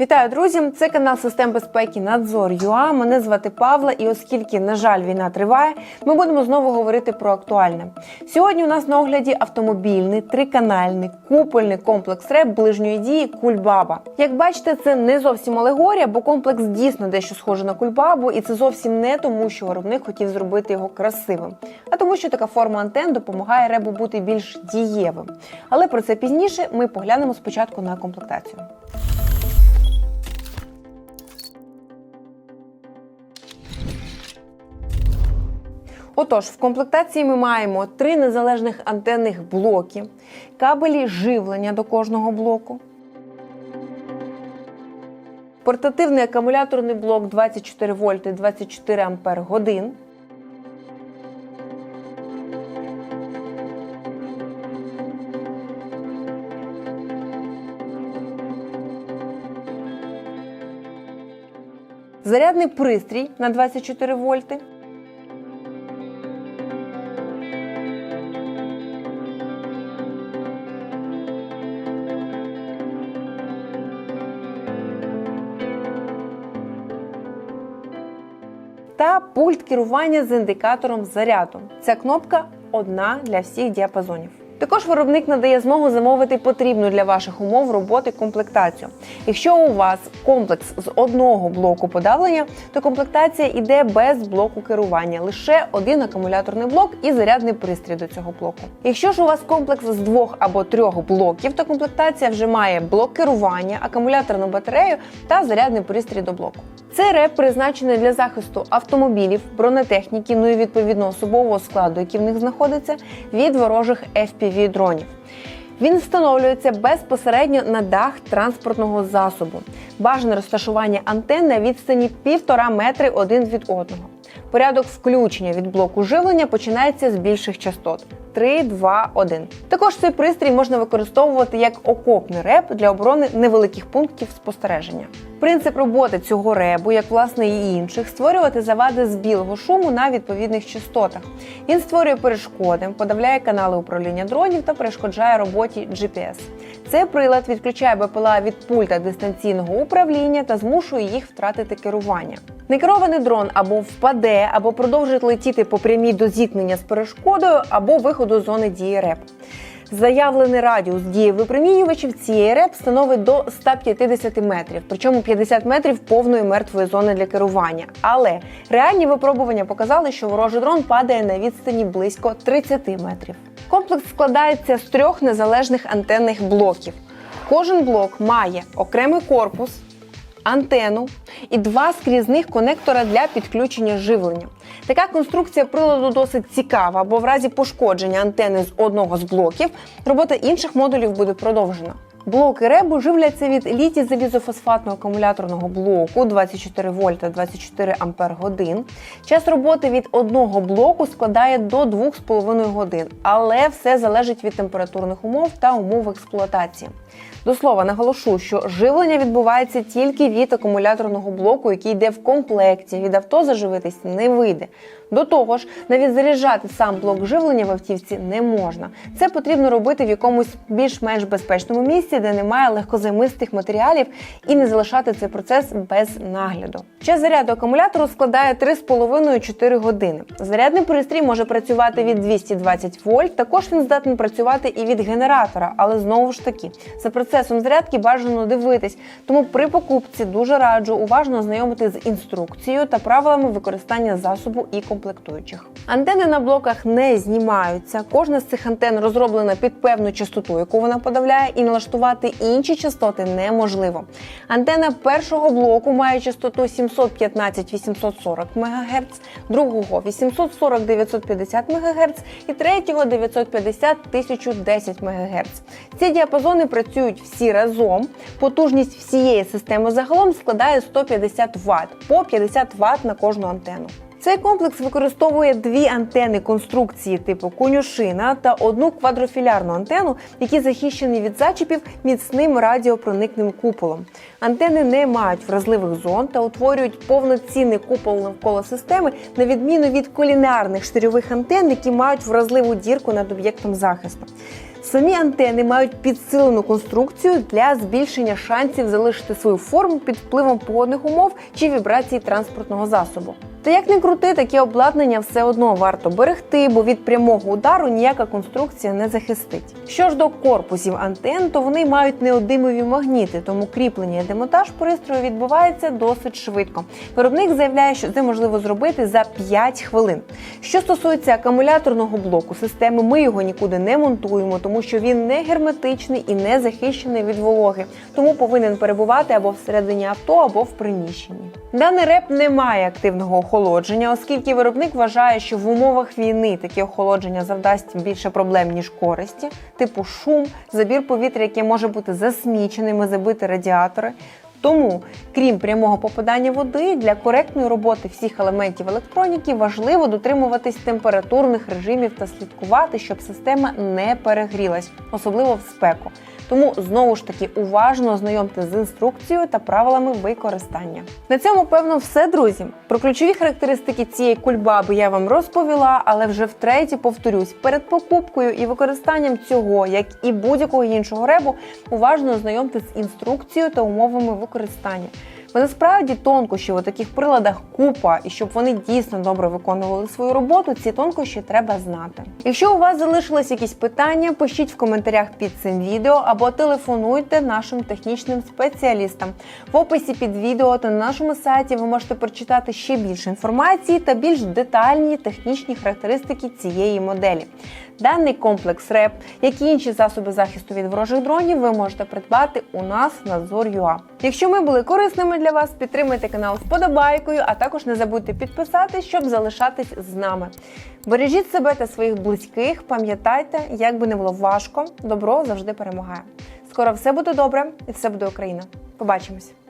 Вітаю, друзі! Це канал Систем безпеки Надзор ЮА. Мене звати Павла, і оскільки, на жаль, війна триває, ми будемо знову говорити про актуальне. Сьогодні у нас на огляді автомобільний триканальний купольний комплекс РЕП ближньої дії Кульбаба. Як бачите, це не зовсім алегорія, бо комплекс дійсно дещо схожий на кульбабу, і це зовсім не тому, що виробник хотів зробити його красивим, а тому, що така форма антен допомагає ребу бути більш дієвим. Але про це пізніше ми поглянемо спочатку на комплектацію. Отож, в комплектації ми маємо три незалежних антенних блоки, кабелі живлення до кожного блоку, портативний акумуляторний блок 24 вольти 24 ампер годин. Зарядний пристрій на 24 вольти. Та пульт керування з індикатором заряду. Ця кнопка одна для всіх діапазонів. Також виробник надає змогу замовити потрібну для ваших умов роботи комплектацію. Якщо у вас комплекс з одного блоку подавлення, то комплектація йде без блоку керування, лише один акумуляторний блок і зарядний пристрій до цього блоку. Якщо ж у вас комплекс з двох або трьох блоків, то комплектація вже має блок керування, акумуляторну батарею та зарядний пристрій до блоку. Цей реп призначений для захисту автомобілів, бронетехніки, ну і відповідно особового складу, який в них знаходиться, від ворожих fpv дронів. Він встановлюється безпосередньо на дах транспортного засобу. Бажане розташування антенн на відстані 1,5 метри один від одного. Порядок включення від блоку живлення починається з більших частот 3, 2, 1. Також цей пристрій можна використовувати як окопний реп для оборони невеликих пунктів спостереження. Принцип роботи цього ребу, як власне і інших, створювати завади з білого шуму на відповідних частотах. Він створює перешкоди, подавляє канали управління дронів та перешкоджає роботі GPS. Цей прилад відключає БПЛА від пульта дистанційного управління та змушує їх втратити керування. Некерований дрон або впаде, або продовжить летіти по прямій до зіткнення з перешкодою, або виходу з зони дії РЕП. Заявлений радіус дії випромінювачів цієї РЕП становить до 150 метрів, причому 50 метрів повної мертвої зони для керування. Але реальні випробування показали, що ворожий дрон падає на відстані близько 30 метрів. Комплекс складається з трьох незалежних антенних блоків. Кожен блок має окремий корпус, антенну і два скрізних конектора для підключення живлення. Така конструкція приладу досить цікава, бо в разі пошкодження антени з одного з блоків робота інших модулів буде продовжена. Блоки ребу живляться від літій залізофосфатного акумуляторного блоку 24 вольта 24 ампер годин. Час роботи від одного блоку складає до 2,5 годин, але все залежить від температурних умов та умов експлуатації. До слова, наголошу, що живлення відбувається тільки від акумуляторного блоку, який йде в комплекті. Від авто заживитись не вийде. До того ж, навіть заряджати сам блок живлення в автівці не можна. Це потрібно робити в якомусь більш-менш безпечному місці, де немає легкозаймистих матеріалів, і не залишати цей процес без нагляду. Час заряду акумулятору складає 3,5-4 години. Зарядний пристрій може працювати від 220 вольт. Також він здатний працювати і від генератора, але знову ж таки, за процесом зарядки бажано дивитись. Тому при покупці дуже раджу уважно ознайомити з інструкцією та правилами використання засобу і комплектуючих. Антени на блоках не знімаються. Кожна з цих антен розроблена під певну частоту, яку вона подавляє, і налаштувати інші частоти неможливо. Антена першого блоку має частоту 715-840 МГц, другого 840-950 МГц і третього 950-1010 МГц. Ці діапазони працюють всі разом. Потужність всієї системи загалом складає 150 Вт, по 50 Вт на кожну антенну. Цей комплекс використовує дві антени конструкції типу конюшина та одну квадрофілярну антенну, які захищені від зачіпів міцним радіопроникним куполом. Антени не мають вразливих зон та утворюють повноцінний купол навколо системи, на відміну від кулінарних штирьових антен, які мають вразливу дірку над об'єктом захисту. Самі антени мають підсилену конструкцію для збільшення шансів залишити свою форму під впливом погодних умов чи вібрацій транспортного засобу. Та як не крути, таке обладнання все одно варто берегти, бо від прямого удару ніяка конструкція не захистить. Що ж до корпусів антен, то вони мають неодимові магніти, тому кріплення і демонтаж пристрою відбувається досить швидко. Виробник заявляє, що це можливо зробити за 5 хвилин. Що стосується акумуляторного блоку системи, ми його нікуди не монтуємо, тому що він не герметичний і не захищений від вологи, тому повинен перебувати або всередині авто, або в приміщенні. Даний реп не має активного охолодження, оскільки виробник вважає, що в умовах війни таке охолодження завдасть більше проблем ніж користі, типу шум, забір повітря, яке може бути засміченим забити радіатори. Тому, крім прямого попадання води, для коректної роботи всіх елементів електроніки важливо дотримуватись температурних режимів та слідкувати, щоб система не перегрілась, особливо в спеку. Тому знову ж таки уважно ознайомте з інструкцією та правилами використання. На цьому певно все, друзі. Про ключові характеристики цієї кульбаби я вам розповіла, але вже втретє повторюсь, перед покупкою і використанням цього, як і будь-якого іншого ребу, уважно ознайомте з інструкцією та умовами використання. Бо насправді тонкощів у таких приладах купа, і щоб вони дійсно добре виконували свою роботу, ці тонкощі треба знати. Якщо у вас залишились якісь питання, пишіть в коментарях під цим відео або телефонуйте нашим технічним спеціалістам. В описі під відео та на нашому сайті ви можете прочитати ще більше інформації та більш детальні технічні характеристики цієї моделі. Даний комплекс РЕП, як і інші засоби захисту від ворожих дронів, ви можете придбати у нас на Зор'юа. Якщо ми були корисними для вас, підтримайте канал вподобайкою, а також не забудьте підписатись, щоб залишатись з нами. Бережіть себе та своїх близьких, пам'ятайте, як би не було важко, добро завжди перемагає. Скоро все буде добре і все буде Україна. Побачимось!